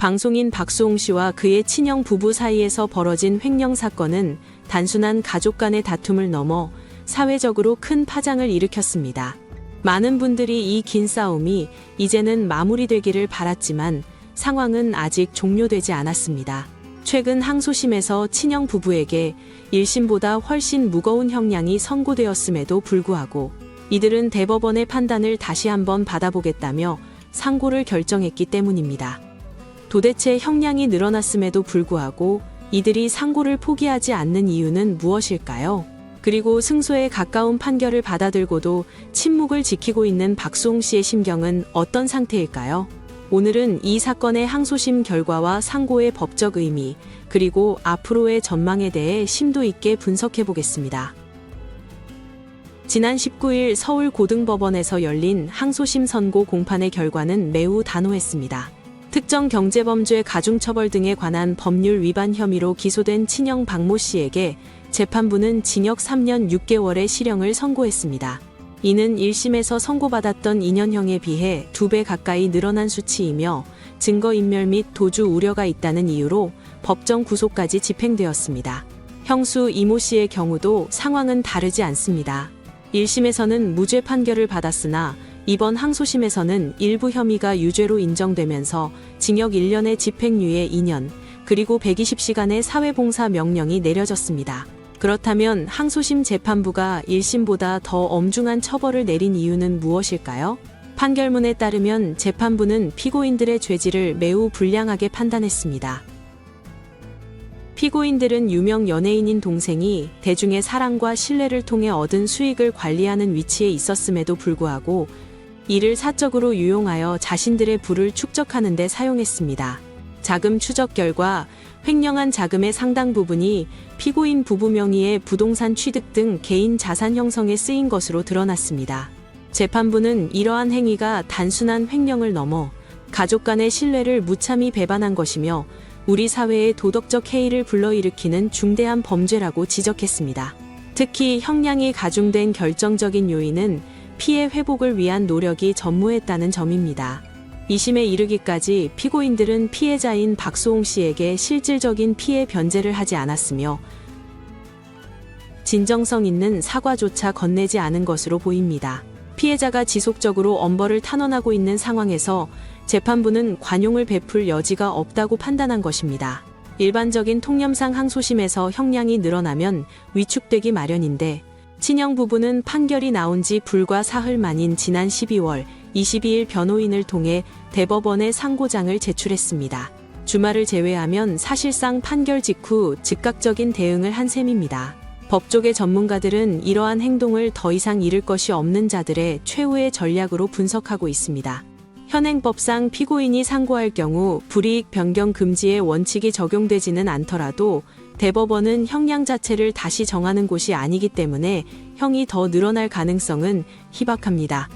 방송인 박수홍 씨와 그의 친형 부부 사이에서 벌어진 횡령 사건은 단순한 가족 간의 다툼을 넘어 사회적으로 큰 파장을 일으켰습니다. 많은 분들이 이 긴 싸움이 이제는 마무리되기를 바랐지만 상황은 아직 종료되지 않았습니다. 최근 항소심에서 친형 부부에게 1심보다 훨씬 무거운 형량이 선고되었음에도 불구하고 이들은 대법원의 판단을 다시 한번 받아보겠다며 상고를 결정했기 때문입니다. 도대체 형량이 늘어났음에도 불구하고 이들이 상고를 포기하지 않는 이유는 무엇일까요? 그리고 승소에 가까운 판결을 받아들고도 침묵을 지키고 있는 박수홍 씨의 심경은 어떤 상태일까요? 오늘은 이 사건의 항소심 결과와 상고의 법적 의미, 그리고 앞으로의 전망에 대해 심도 있게 분석해 보겠습니다. 지난 19일 서울고등법원에서 열린 항소심 선고 공판의 결과는 매우 단호했습니다. 특정 경제범죄 가중처벌 등에 관한 법률 위반 혐의로 기소된 친형 박모 씨에게 재판부는 징역 3년 6개월의 실형을 선고했습니다. 이는 1심에서 선고받았던 2년형에 비해 2배 가까이 늘어난 수치이며 증거인멸 및 도주 우려가 있다는 이유로 법정 구속까지 집행되었습니다. 형수 이모 씨의 경우도 상황은 다르지 않습니다. 1심에서는 무죄 판결을 받았으나 이번 항소심에서는 일부 혐의가 유죄로 인정되면서 징역 1년의 집행유예 2년, 그리고 120시간의 사회봉사 명령이 내려졌습니다. 그렇다면 항소심 재판부가 1심보다 더 엄중한 처벌을 내린 이유는 무엇일까요? 판결문에 따르면 재판부는 피고인들의 죄질을 매우 불량하게 판단했습니다. 피고인들은 유명 연예인인 동생이 대중의 사랑과 신뢰를 통해 얻은 수익을 관리하는 위치에 있었음에도 불구하고 이를 사적으로 유용하여 자신들의 부를 축적하는 데 사용했습니다. 자금 추적 결과 횡령한 자금의 상당 부분이 피고인 부부 명의의 부동산 취득 등 개인 자산 형성에 쓰인 것으로 드러났습니다. 재판부는 이러한 행위가 단순한 횡령을 넘어 가족 간의 신뢰를 무참히 배반한 것이며 우리 사회의 도덕적 해이를 불러일으키는 중대한 범죄라고 지적했습니다. 특히 형량이 가중된 결정적인 요인은 피해 회복을 위한 노력이 전무했다는 점입니다. 2심에 이르기까지 피고인들은 피해자인 박수홍 씨에게 실질적인 피해 변제를 하지 않았으며 진정성 있는 사과조차 건네지 않은 것으로 보입니다. 피해자가 지속적으로 엄벌을 탄원하고 있는 상황에서 재판부는 관용을 베풀 여지가 없다고 판단한 것입니다. 일반적인 통념상 항소심에서 형량이 늘어나면 위축되기 마련인데 친형 부부는 판결이 나온 지 불과 사흘 만인 지난 12월 22일 변호인을 통해 대법원에 상고장을 제출했습니다. 주말을 제외하면 사실상 판결 직후 즉각적인 대응을 한 셈입니다. 법조계 전문가들은 이러한 행동을 더 이상 잃을 것이 없는 자들의 최후의 전략으로 분석하고 있습니다. 현행법상 피고인이 상고할 경우 불이익 변경 금지의 원칙이 적용되지는 않더라도 대법원은 형량 자체를 다시 정하는 곳이 아니기 때문에 형이 더 늘어날 가능성은 희박합니다.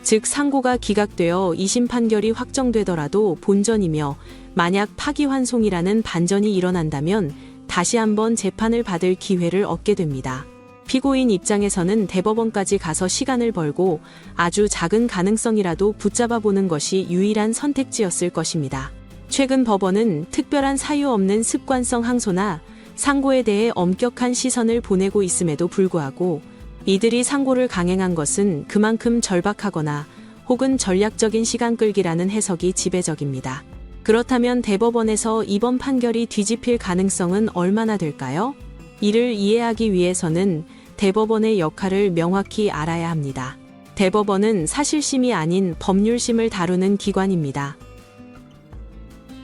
즉 상고가 기각되어 2심 판결이 확정되더라도 본전이며 만약 파기환송이라는 반전이 일어난다면 다시 한번 재판을 받을 기회를 얻게 됩니다. 피고인 입장에서는 대법원까지 가서 시간을 벌고 아주 작은 가능성이라도 붙잡아 보는 것이 유일한 선택지였을 것입니다. 최근 법원은 특별한 사유 없는 습관성 항소나 상고에 대해 엄격한 시선을 보내고 있음에도 불구하고 이들이 상고를 강행한 것은 그만큼 절박하거나 혹은 전략적인 시간 끌기라는 해석이 지배적입니다. 그렇다면 대법원에서 이번 판결이 뒤집힐 가능성은 얼마나 될까요? 이를 이해하기 위해서는 대법원의 역할을 명확히 알아야 합니다. 대법원은 사실심이 아닌 법률심을 다루는 기관입니다.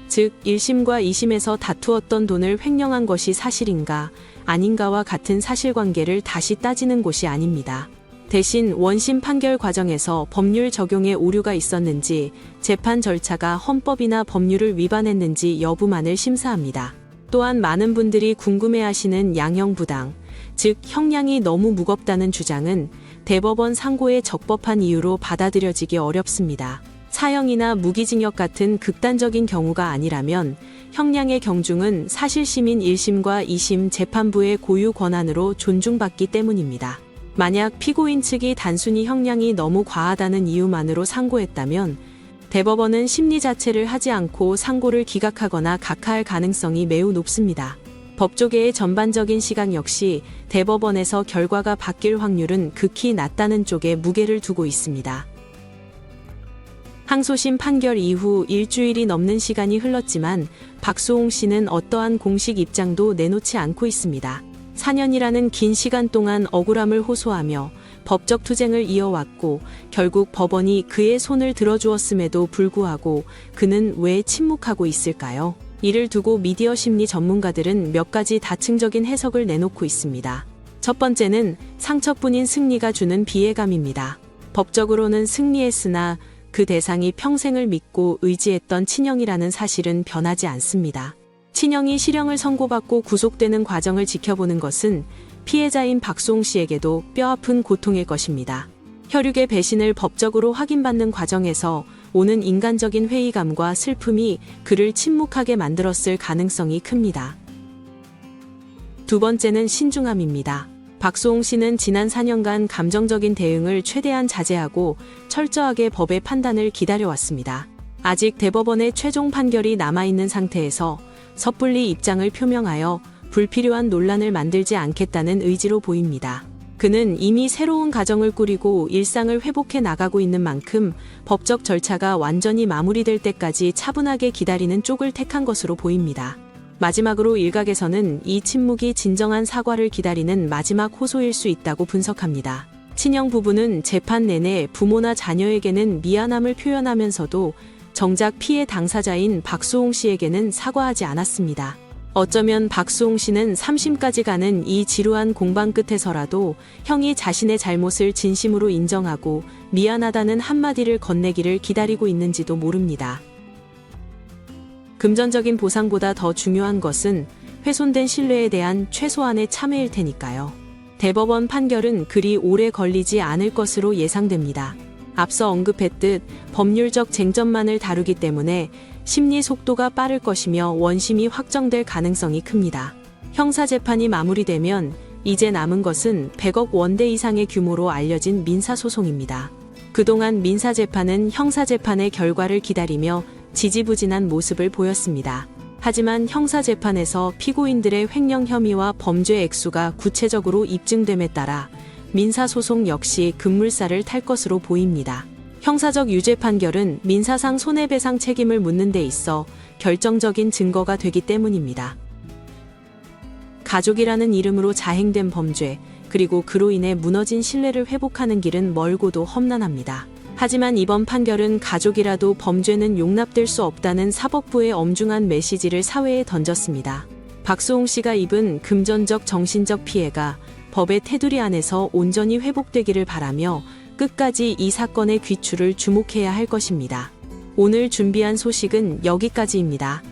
즉, 1심과 2심에서 다투었던 돈을 횡령한 것이 사실인가, 아닌가와 같은 사실관계를 다시 따지는 곳이 아닙니다. 대신 원심 판결 과정에서 법률 적용에 오류가 있었는지, 재판 절차가 헌법이나 법률을 위반했는지 여부만을 심사합니다. 또한 많은 분들이 궁금해하시는 양형부당, 즉 형량이 너무 무겁다는 주장은 대법원 상고에 적법한 이유로 받아들여지기 어렵습니다. 사형이나 무기징역 같은 극단적인 경우가 아니라면 형량의 경중은 사실심인 1심과 2심 재판부의 고유 권한으로 존중받기 때문입니다. 만약 피고인 측이 단순히 형량이 너무 과하다는 이유만으로 상고했다면 대법원은 심리 자체를 하지 않고 상고를 기각하거나 각하할 가능성이 매우 높습니다. 법조계의 전반적인 시각 역시 대법원에서 결과가 바뀔 확률은 극히 낮다는 쪽에 무게를 두고 있습니다. 항소심 판결 이후 일주일이 넘는 시간이 흘렀지만 박수홍 씨는 어떠한 공식 입장도 내놓지 않고 있습니다. 4년이라는 긴 시간 동안 억울함을 호소하며 법적 투쟁을 이어왔고 결국 법원이 그의 손을 들어주었음에도 불구하고 그는 왜 침묵하고 있을까요? 이를 두고 미디어 심리 전문가들은 몇 가지 다층적인 해석을 내놓고 있습니다. 첫 번째는 상처뿐인 승리가 주는 비애감입니다. 법적으로는 승리했으나 그 대상이 평생을 믿고 의지했던 친형이라는 사실은 변하지 않습니다. 친형이 실형을 선고받고 구속되는 과정을 지켜보는 것은 피해자인 박수홍 씨에게도 뼈아픈 고통일 것입니다. 혈육의 배신을 법적으로 확인받는 과정에서 오는 인간적인 회의감과 슬픔이 그를 침묵하게 만들었을 가능성이 큽니다. 두 번째는 신중함입니다. 박수홍 씨는 지난 4년간 감정적인 대응을 최대한 자제하고 철저하게 법의 판단을 기다려왔습니다. 아직 대법원의 최종 판결이 남아있는 상태에서 섣불리 입장을 표명하여 불필요한 논란을 만들지 않겠다는 의지로 보입니다. 그는 이미 새로운 가정을 꾸리고 일상을 회복해 나가고 있는 만큼 법적 절차가 완전히 마무리될 때까지 차분하게 기다리는 쪽을 택한 것으로 보입니다. 마지막으로 일각에서는 이 침묵이 진정한 사과를 기다리는 마지막 호소일 수 있다고 분석합니다. 친형 부부는 재판 내내 부모나 자녀에게는 미안함을 표현하면서도 정작 피해 당사자인 박수홍 씨에게는 사과하지 않았습니다. 어쩌면 박수홍 씨는 3심까지 가는 이 지루한 공방 끝에서라도 형이 자신의 잘못을 진심으로 인정하고 미안하다는 한마디를 건네기를 기다리고 있는지도 모릅니다. 금전적인 보상보다 더 중요한 것은 훼손된 신뢰에 대한 최소한의 참회일 테니까요. 대법원 판결은 그리 오래 걸리지 않을 것으로 예상됩니다. 앞서 언급했듯 법률적 쟁점만을 다루기 때문에 심리 속도가 빠를 것이며 원심이 확정될 가능성이 큽니다. 형사재판이 마무리되면 이제 남은 것은 100억 원대 이상의 규모로 알려진 민사소송입니다. 그동안 민사재판은 형사재판의 결과를 기다리며 지지부진한 모습을 보였습니다. 하지만 형사재판에서 피고인들의 횡령 혐의와 범죄 액수가 구체적으로 입증됨에 따라 민사소송 역시 급물살을 탈 것으로 보입니다. 형사적 유죄 판결은 민사상 손해배상 책임을 묻는 데 있어 결정적인 증거가 되기 때문입니다. 가족이라는 이름으로 자행된 범죄, 그리고 그로 인해 무너진 신뢰를 회복하는 길은 멀고도 험난합니다. 하지만 이번 판결은 가족이라도 범죄는 용납될 수 없다는 사법부의 엄중한 메시지를 사회에 던졌습니다. 박수홍 씨가 입은 금전적 정신적 피해가 법의 테두리 안에서 온전히 회복되기를 바라며 끝까지 이 사건의 귀추를 주목해야 할 것입니다. 오늘 준비한 소식은 여기까지입니다.